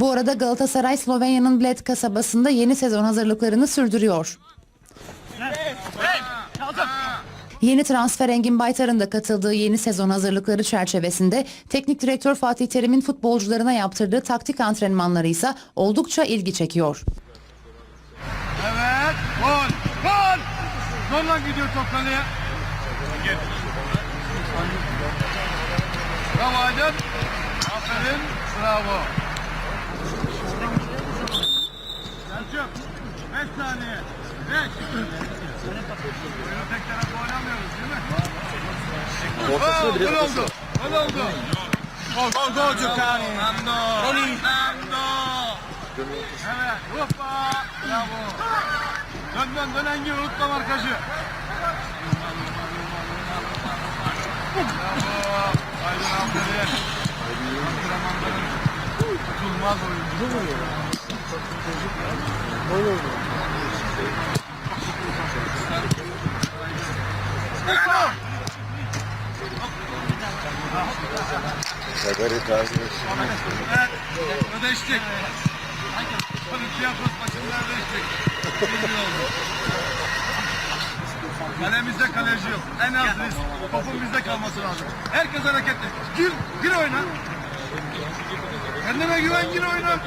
Bu arada Galatasaray Slovenya'nın Bled kasabasında yeni sezon hazırlıklarını sürdürüyor. Yeni transfer Engin Baytar'ın da katıldığı yeni sezon hazırlıkları çerçevesinde teknik direktör Fatih Terim'in futbolcularına yaptırdığı taktik antrenmanları ise oldukça ilgi çekiyor. Evet. Gol. Gol. Zorla gidiyor top kaleye. Bravo Aydın. Aferin. Bravo. 5 saniye. 5. Tek tarafta oynamıyoruz değil mi? Ortasına bile Gol oldu. Gol oldu. Gol, gol, gol Cukani. Nando. Nando. Evet. Hoppa. Bravo. Dön dön dön Engin unutma markajı. Bravo. Aydın. Antrenmanların tutulmaz oyuncu. Sagari tarzı. Evet. Ödeştik. Maçında ödeştik. Kalemizde kaleci yok. En az risk. Topun bizde kalması lazım. Herkes hareketli. Gir, gir oyna. Kendine güven gir oyna.